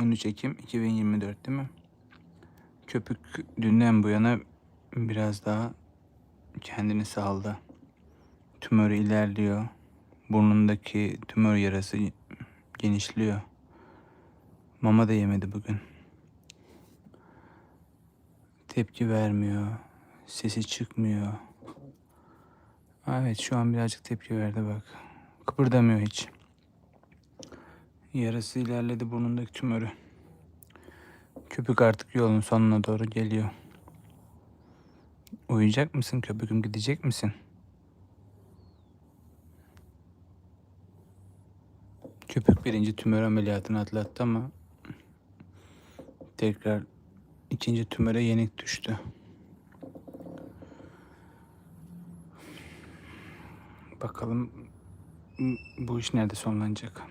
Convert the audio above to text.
13 Ekim 2024 değil mi? Köpük dünden bu yana biraz daha kendini saldı. Tümörü ilerliyor. Burnundaki tümör yarası genişliyor. Mama da yemedi bugün. Tepki vermiyor. Sesi çıkmıyor. Evet şu an birazcık tepki verdi bak. Kıpırdamıyor hiç. Yarası ilerledi burnundaki tümörü. Köpük artık yolun sonuna doğru geliyor. Uyuyacak mısın köpüküm gidecek misin? Köpük birinci tümör ameliyatını atlattı ama tekrar ikinci tümöre yenik düştü. Bakalım bu iş nerede sonlanacak?